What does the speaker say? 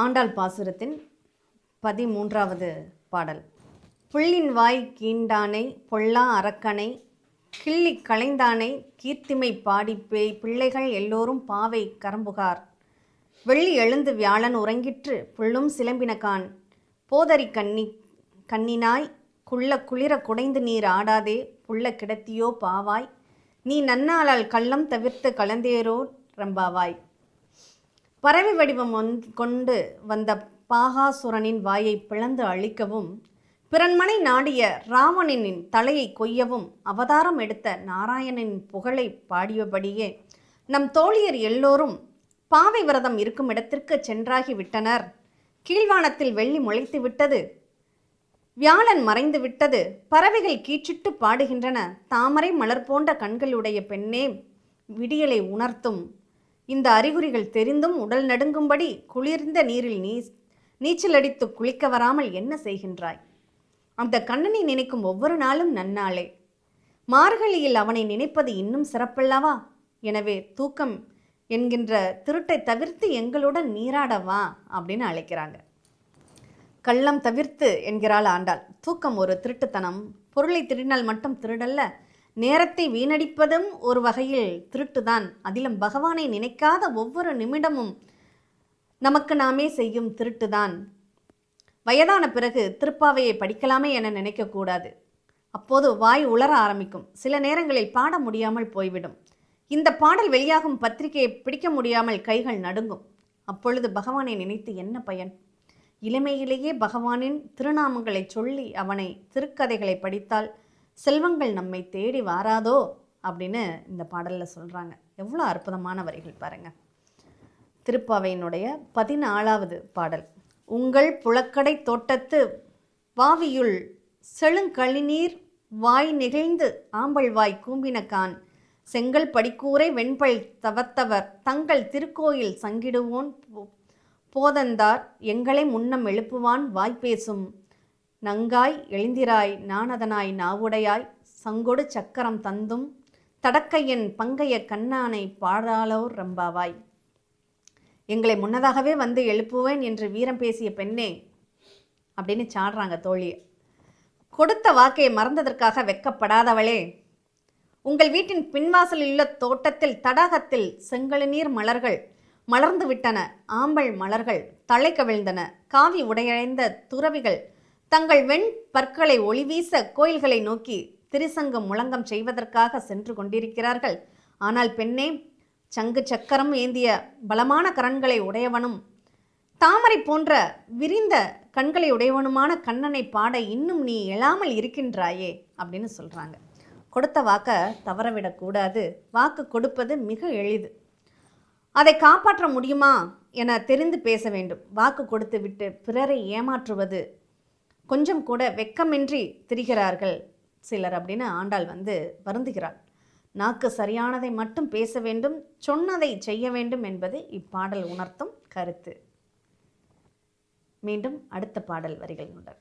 ஆண்டாள் பாசுரத்தின் பதிமூன்றாவது பாடல். புள்ளின் வாய் கீண்டானை பொல்லா அரக்கனை கிள்ளி களைந்தானை கீர்த்திமை பாடி பேய் பிள்ளைகள் எல்லோரும் பாவை கரம்புகார். வெள்ளி எழுந்து வியாழன் உறங்கிற்று புள்ளும் சிலம்பினகான் போதரி கண்ணி கண்ணினாய் குள்ள குளிர குடைந்து நீர் ஆடாதே புள்ள கிடத்தியோ பாவாய். நீ நன்னாளால் கள்ளம் தவிர்த்து கலந்தேரோ ரம்பாவாய். பறவை வடிவம் வந் கொண்டு வந்த பாகாசுரனின் வாயை பிளந்து அழிக்கவும் பிறன்மனை நாடிய ராவணனின் தலையை கொய்யவும் அவதாரம் எடுத்த நாராயணனின் புகழை பாடியபடியே நம் தோழியர் எல்லோரும் பாவை விரதம் இருக்கும் இடத்திற்கு சென்றாகி விட்டனர். கீழ்வானத்தில் வெள்ளி முளைத்து விட்டது. வியாழன் மறைந்து விட்டது. பறவைகள் கீச்சிட்டு பாடுகின்றன. தாமரை மலர் போன்ற கண்களுடைய பெண்ணே விடியலை உணர்த்தும். இந்த அறிகுறிகள் தெரிந்தும் உடல் நடுங்கும்படி குளிர்ந்த நீரில் நீ நீச்சலடித்து குளிக்க வராமல் என்ன செய்கின்றாய்? அந்த கண்ணனை நினைக்கும் ஒவ்வொரு நாளும் நன்னாளே. மார்கழியில் அவனை நினைப்பது இன்னும் சிறப்பல்லவா? எனவே தூக்கம் என்கின்ற திருட்டை தவிர்த்து எங்களுடன் நீராட வா அப்படின்னு அழைக்கிறாங்க. கள்ளம் தவிர்த்து என்கிறாள் ஆண்டாள். தூக்கம் ஒரு திருட்டுத்தனம். பொருளை திருடினால் மட்டும் திருடல்ல. நேரத்தை வீணடிப்பதும் ஒரு வகையில் திருட்டுதான். அதிலும் பகவானை நினைக்காத ஒவ்வொரு நிமிடமும் நமக்கு நாமே செய்யும் திருட்டுதான். வயதான பிறகு திருப்பாவையை படிக்கலாமே என நினைக்கக்கூடாது அப்போது வாய் உளர ஆரம்பிக்கும். சில நேரங்களில் பாட முடியாமல் போய்விடும். இந்த பாடல் வெளியாகும் பத்திரிகையை பிடிக்க முடியாமல் கைகள் நடுங்கும். அப்பொழுது பகவானை நினைத்து என்ன பயன்? இளமையிலேயே பகவானின் திருநாமங்களை சொல்லி அவனை திருக்கதைகளை படித்தால் செல்வங்கள் நம்மை தேடி வாராதோ அப்படின்னு இந்த பாடலில் சொல்கிறாங்க எவ்வளோ அற்புதமான வரிகள் பாருங்கள் திருப்பாவையினுடைய பதினாலாவது பாடல். உங்கள் புழக்கடை தோட்டத்து வாவியுள் செழுங்கழிநீர் வாய் நெகிழ்ந்து ஆம்பல் வாய் கூம்பினகான் செங்கல் படிக்கூரை வெண்பல் தவத்தவர் தங்கள் திருக்கோயில் சங்கிடுவோன் போ- போதந்தார். எங்களை முன்னம் எழுப்புவான் வாய் பேசும் நங்காய் எழுந்திராய் நாணதனாய் நாவுடையாய் சங்கொடு சக்கரம் தந்தும் தடக்கையன் பங்கைய கண்ணானை பாடாளோர் ரம்பாவாய். எங்களை முன்னதாகவே வந்து எழுப்புவேன் என்று வீரம் பேசிய பெண்ணே அப்படின்னு சாடுறாங்க தோழியை கொடுத்த வாக்கை மறந்ததற்காக வெக்கப்படாதவளே உங்கள் வீட்டின் பின்வாசலில் உள்ள தோட்டத்தில் தடாகத்தில் செங்கழுநீர் மலர்கள் மலர்ந்து விட்டன ஆம்பல் மலர்கள் தலை கவிழ்ந்தன காவி உடையடைந்த துறவிகள் தங்கள் வெண் பற்களை ஒளிவீச கோயில்களை நோக்கி திருசங்கம் முழங்கம் செய்வதற்காக சென்று கொண்டிருக்கிறார்கள். ஆனால் பெண்ணே சங்கு சக்கரம் ஏந்திய பலமான கரன்களை உடையவனும் தாமரை போன்ற விரிந்த கண்களை உடையவனுமான கண்ணனை பாட இன்னும் நீ எழாமல் இருக்கின்றாயே அப்படின்னு சொல்கிறாங்க கொடுத்த வாக்கை தவறவிடக்கூடாது வாக்கு கொடுப்பது மிக எளிது. அதை காப்பாற்ற முடியுமா என தெரிந்து பேச வேண்டும். வாக்கு கொடுத்து விட்டு பிறரை ஏமாற்றுவது கொஞ்சம் கூட வெக்கமின்றி திரிகிறார்கள் சிலர் அப்படின்னு ஆண்டாள் வந்து வருந்துகிறாள். நாக்கு சரியானதை மட்டும் பேச வேண்டும் சொன்னதை செய்ய வேண்டும் என்பது இப்பாடல் உணர்த்தும் கருத்து. மீண்டும் அடுத்த பாடல் வரிகள் உண்டு